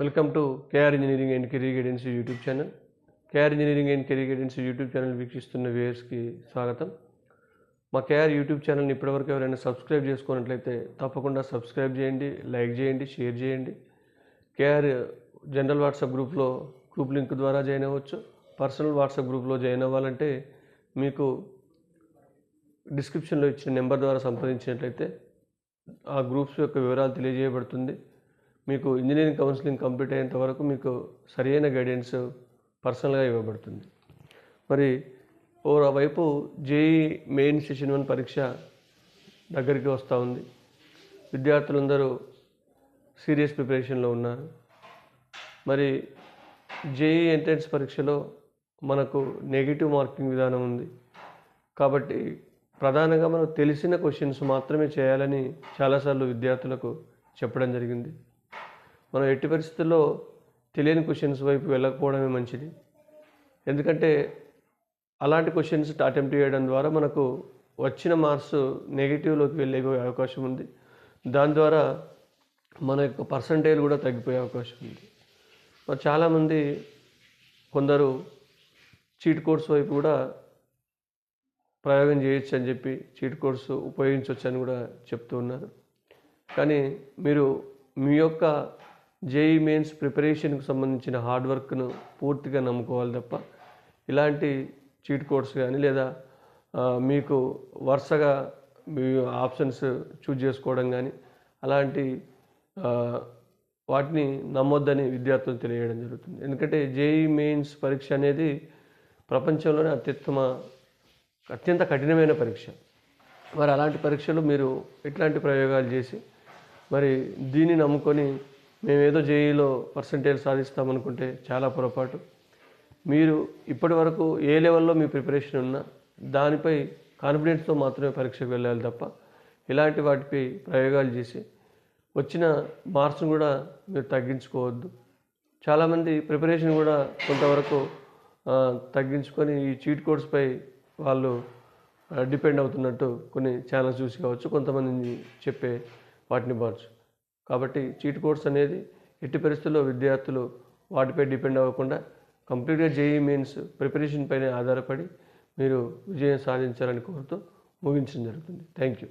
Welcome to KR engineering and career guidance YouTube channel KR engineering and career guidance YouTube channel వీక్షిస్తున్న వ్యూయర్స్కి స్వాగతం. మా KR YouTube ఛానల్ని ఇప్పటివరకు ఎవరైనా సబ్స్క్రైబ్ చేసుకున్నట్లయితే తప్పకుండా సబ్స్క్రైబ్ చేయండి లైక్ చేయండి షేర్ చేయండి. కేఆర్ జనరల్ వాట్సాప్ గ్రూప్లో గ్రూప్ లింక్ ద్వారా జాయిన్ అవ్వచ్చు. పర్సనల్ వాట్సాప్ గ్రూప్లో జాయిన్ అవ్వాలంటే మీకు డిస్క్రిప్షన్లో ఇచ్చిన నెంబర్ ద్వారా సంప్రదించినట్లయితే ఆ గ్రూప్స్ యొక్క వివరాలు తెలియజేయబడుతుంది. మీకు ఇంజనీరింగ్ కౌన్సిలింగ్ కంప్లీట్ అయ్యేంత వరకు మీకు సరైన గైడెన్స్ పర్సనల్గా ఇవ్వబడుతుంది. మరి ఓ వైపు జేఈ మెయిన్ సెషన్ వన్ పరీక్ష దగ్గరికి వస్తూ ఉంది. విద్యార్థులందరూ సీరియస్ ప్రిపరేషన్లో ఉన్నారు. మరి జేఈ ఎంట్రన్స్ పరీక్షలో మనకు నెగిటివ్ మార్కింగ్ విధానం ఉంది. కాబట్టి ప్రధానంగా మనకు తెలిసిన క్వశ్చన్స్ మాత్రమే చేయాలని చాలాసార్లు విద్యార్థులకు చెప్పడం జరిగింది. మనం ఎట్టి పరిస్థితుల్లో తెలియని క్వశ్చన్స్ వైపు వెళ్ళకపోవడమే మంచిది. ఎందుకంటే అలాంటి క్వశ్చన్స్ అటెంప్ట్ చేయడం ద్వారా మనకు వచ్చిన మార్క్స్ నెగిటివ్లోకి వెళ్ళే అవకాశం ఉంది. దాని ద్వారా మన యొక్క పర్సంటేజ్ కూడా తగ్గిపోయే అవకాశం ఉంది. మరి చాలామంది కొందరు చీట్ కోర్స్ వైపు కూడా ప్రయోగం చేయొచ్చు అని చెప్పి చీట్ కోర్సు ఉపయోగించవచ్చు అని కూడా చెప్తూ ఉన్నారు. కానీ మీరు మీ యొక్క జేఈ మెయిన్స్ ప్రిపరేషన్కి సంబంధించిన హార్డ్ వర్క్ను పూర్తిగా నమ్ముకోవాలి తప్ప ఇలాంటి చీట్ కోడ్స్ కానీ లేదా మీకు వరుసగా మీ ఆప్షన్స్ చూజ్ చేసుకోవడం కానీ అలాంటి వాటిని నమ్మొద్దని విద్యార్థులు తెలియడం జరుగుతుంది. ఎందుకంటే జేఈ మెయిన్స్ పరీక్ష అనేది ప్రపంచంలోనే అత్యుత్తమ అత్యంత కఠినమైన పరీక్ష. మరి అలాంటి పరీక్షలు మీరు ఇట్లాంటి ప్రయోగాలు చేసి మరి దీన్ని నమ్ముకొని మేమేదో జేఈలో పర్సంటేజ్ సాధిస్తామనుకుంటే చాలా పొరపాటు. మీరు ఇప్పటి వరకు ఏ లెవెల్లో మీ ప్రిపరేషన్ ఉన్నా దానిపై కాన్ఫిడెన్స్తో మాత్రమే పరీక్షకు వెళ్ళాలి తప్ప ఇలాంటి వాటిపై ప్రయోగాలు చేసి వచ్చిన మార్క్స్ను కూడా మీరు తగ్గించుకోవద్దు. చాలామంది ప్రిపరేషన్ కూడా కొంతవరకు తగ్గించుకొని ఈ చీట్ కోడ్స్పై వాళ్ళు డిపెండ్ అవుతున్నట్టు కొన్ని ఛానల్స్ చూసి కావచ్చు కొంతమంది చెప్పే వాటిని బావచ్చు కాబట్టి చీట్ కోడ్స్ అనేది ఎట్టి పరిస్థితుల్లో విద్యార్థులు వాటిపై డిపెండ్ అవ్వకుండా కంప్లీట్గా జేఈ మీన్స్ ప్రిపరేషన్ పైన ఆధారపడి మీరు విజయం సాధించాలని కోరుతూ ముగించడం జరుగుతుంది. Thank you.